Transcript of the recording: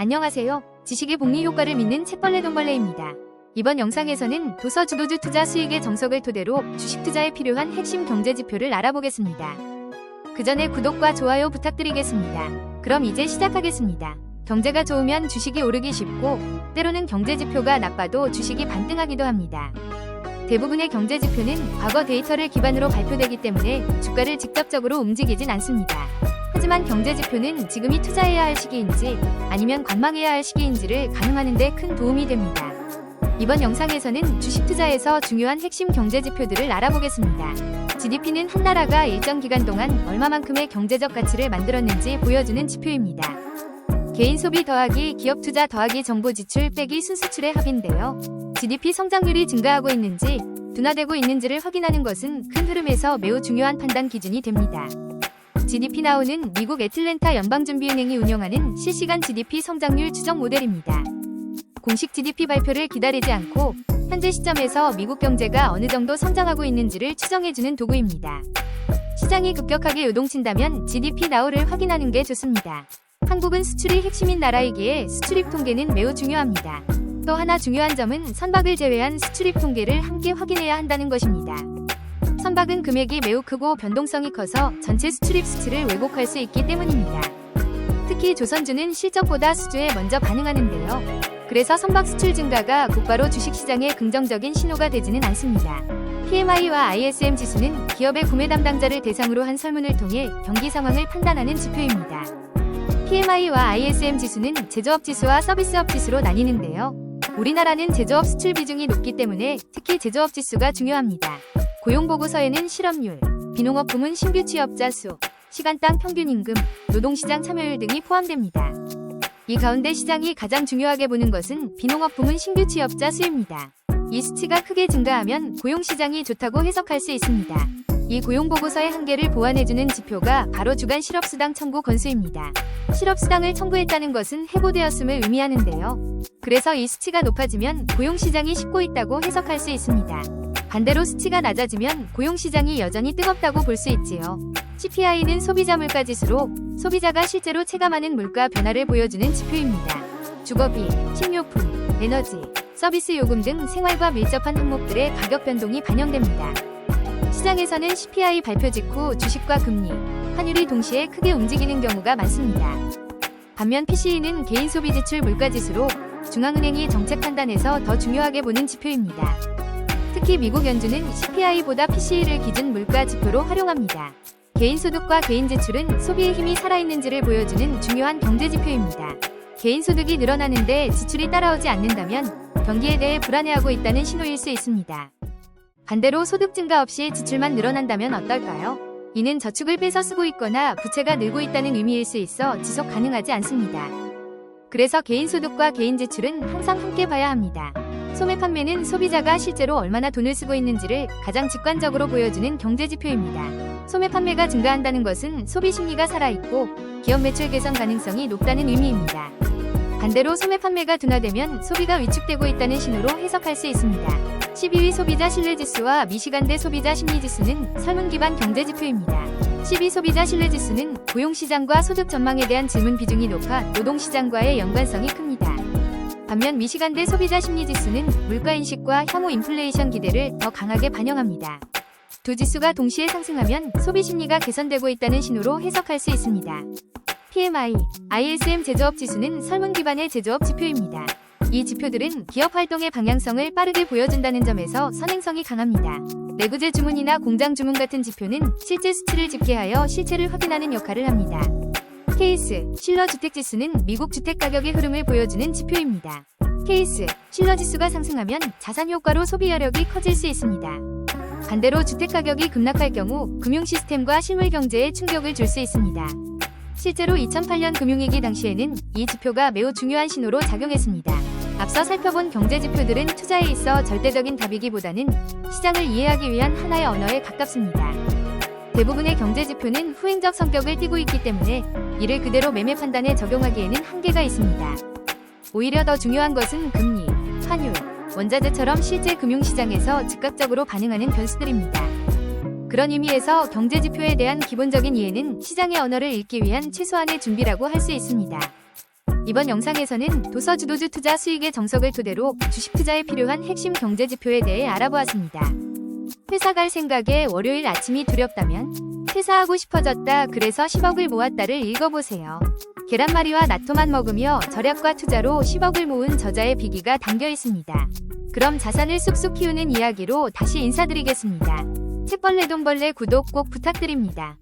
안녕하세요. 지식의 복리 효과를 믿는 책벌레 돈벌레입니다. 이번 영상에서는 도서 주도주 투자 수익의 정석을 토대로 주식 투자에 필요한 핵심 경제 지표를 알아보겠습니다. 그 전에 구독과 좋아요 부탁드리겠습니다. 그럼 이제 시작하겠습니다. 경제가 좋으면 주식이 오르기 쉽고 때로는 경제 지표가 나빠도 주식이 반등하기도 합니다. 대부분의 경제 지표는 과거 데이터를 기반으로 발표되기 때문에 주가를 직접적으로 움직이진 않습니다. 하지만 경제 지표는 지금이 투자해야 할 시기인지 아니면 관망해야 할 시기인지를 가늠하는 데 큰 도움이 됩니다. 이번 영상에서는 주식 투자에서 중요한 핵심 경제 지표들을 알아보겠습니다. GDP는 한 나라가 일정 기간 동안 얼마만큼의 경제적 가치를 만들었는지 보여주는 지표입니다. 개인 소비 더하기 기업 투자 더하기 정보 지출 빼기 순수출의 합인데요. GDP 성장률이 증가하고 있는지 둔화되고 있는지를 확인하는 것은 큰 흐름에서 매우 중요한 판단 기준이 됩니다. GDP 나오는 미국 애틀랜타 연방준비은행이 운영하는 실시간 GDP 성장률 추정 모델입니다. 공식 GDP 발표를 기다리지 않고 현재 시점에서 미국 경제가 어느 정도 성장하고 있는지를 추정해주는 도구입니다. 시장이 급격하게 요동친다면 GDP 나오를 확인하는 게 좋습니다. 한국은 수출이 핵심인 나라이기에 수출입 통계는 매우 중요합니다. 또 하나 중요한 점은 선박을 제외한 수출입 통계를 함께 확인해야 한다는 것입니다. 선박은 금액이 매우 크고 변동성이 커서 전체 수출입 수치를 왜곡할 수 있기 때문입니다. 특히 조선주는 실적보다 수주에 먼저 반응하는데요. 그래서 선박 수출 증가가 곧바로 주식시장에 긍정적인 신호가 되지는 않습니다. PMI와 ISM 지수는 기업의 구매 담당자를 대상으로 한 설문을 통해 경기 상황을 판단하는 지표입니다. PMI와 ISM 지수는 제조업 지수와 서비스업 지수로 나뉘는데요. 우리나라는 제조업 수출 비중이 높기 때문에 특히 제조업 지수가 중요합니다. 고용보고서에는 실업률, 비농업 부문 신규 취업자 수, 시간당 평균 임금, 노동시장 참여율 등이 포함됩니다. 이 가운데 시장이 가장 중요하게 보는 것은 비농업 부문 신규 취업자 수입니다. 이 수치가 크게 증가하면 고용시장이 좋다고 해석할 수 있습니다. 이 고용보고서의 한계를 보완해주는 지표가 바로 주간 실업수당 청구 건수입니다. 실업수당을 청구했다는 것은 해고되었음을 의미하는데요. 그래서 이 수치가 높아지면 고용시장이 식고 있다고 해석할 수 있습니다. 반대로 수치가 낮아지면 고용시장이 여전히 뜨겁다고 볼 수 있지요. CPI는 소비자 물가 지수로 소비자가 실제로 체감하는 물가 변화를 보여주는 지표입니다. 주거비, 식료품, 에너지, 서비스 요금 등 생활과 밀접한 항목들의 가격 변동이 반영됩니다. 시장에서는 CPI 발표 직후 주식과 금리, 환율이 동시에 크게 움직이는 경우가 많습니다. 반면 PCE는 개인 소비 지출 물가 지수로 중앙은행이 정책 판단에서 더 중요하게 보는 지표입니다. 특히 미국 연준은 CPI보다 PCE를 기준 물가 지표로 활용합니다. 개인 소득과 개인 지출은 소비의 힘이 살아있는지를 보여주는 중요한 경제 지표입니다. 개인 소득이 늘어나는데 지출이 따라오지 않는다면 경기에 대해 불안해하고 있다는 신호일 수 있습니다. 반대로 소득 증가 없이 지출만 늘어난다면 어떨까요? 이는 저축을 빼서 쓰고 있거나 부채가 늘고 있다는 의미일 수 있어 지속 가능하지 않습니다. 그래서 개인 소득과 개인 지출은 항상 함께 봐야 합니다. 소매 판매는 소비자가 실제로 얼마나 돈을 쓰고 있는지를 가장 직관적으로 보여주는 경제 지표입니다. 소매 판매가 증가한다는 것은 소비 심리가 살아있고 기업 매출 개선 가능성이 높다는 의미입니다. 반대로 소매 판매가 둔화되면 소비가 위축되고 있다는 신호로 해석할 수 있습니다. 12위 소비자 신뢰지수와 미시간대 소비자 심리지수는 설문 기반 경제 지표입니다. 12 소비자 신뢰지수는 고용시장과 소득 전망에 대한 질문 비중이 높아 노동시장과의 연관성이 큽니다. 반면 미시간대 소비자 심리지수는 물가인식과 향후 인플레이션 기대를 더 강하게 반영합니다. 두 지수가 동시에 상승하면 소비 심리가 개선되고 있다는 신호로 해석할 수 있습니다. PMI, ISM 제조업 지수는 설문 기반의 제조업 지표입니다. 이 지표들은 기업 활동의 방향성을 빠르게 보여준다는 점에서 선행성이 강합니다. 내구재 주문이나 공장 주문 같은 지표는 실제 수치를 집계하여 실체를 확인하는 역할을 합니다. 케이스, 실러 주택 지수는 미국 주택 가격의 흐름을 보여주는 지표입니다. 케이스, 실러 지수가 상승하면 자산 효과로 소비 여력이 커질 수 있습니다. 반대로 주택 가격이 급락할 경우 금융 시스템과 실물 경제에 충격을 줄 수 있습니다. 실제로 2008년 금융위기 당시에는 이 지표가 매우 중요한 신호로 작용했습니다. 앞서 살펴본 경제 지표들은 투자에 있어 절대적인 답이기보다는 시장을 이해하기 위한 하나의 언어에 가깝습니다. 대부분의 경제 지표는 후행적 성격을 띠고 있기 때문에 이를 그대로 매매 판단에 적용하기에는 한계가 있습니다. 오히려 더 중요한 것은 금리, 환율, 원자재처럼 실제 금융시장에서 즉각적으로 반응하는 변수들입니다. 그런 의미에서 경제 지표에 대한 기본적인 이해는 시장의 언어를 읽기 위한 최소한의 준비라고 할 수 있습니다. 이번 영상에서는 도서 주도주 투자 수익의 정석을 토대로 주식 투자에 필요한 핵심 경제 지표에 대해 알아보았습니다. 회사 갈 생각에 월요일 아침이 두렵다면 퇴사하고 싶어졌다 그래서 10억을 모았다를 읽어보세요. 계란말이와 나토만 먹으며 절약과 투자로 10억을 모은 저자의 비기가 담겨 있습니다. 그럼 자산을 쑥쑥 키우는 이야기로 다시 인사드리겠습니다. 책벌레 돈벌레 구독 꼭 부탁드립니다.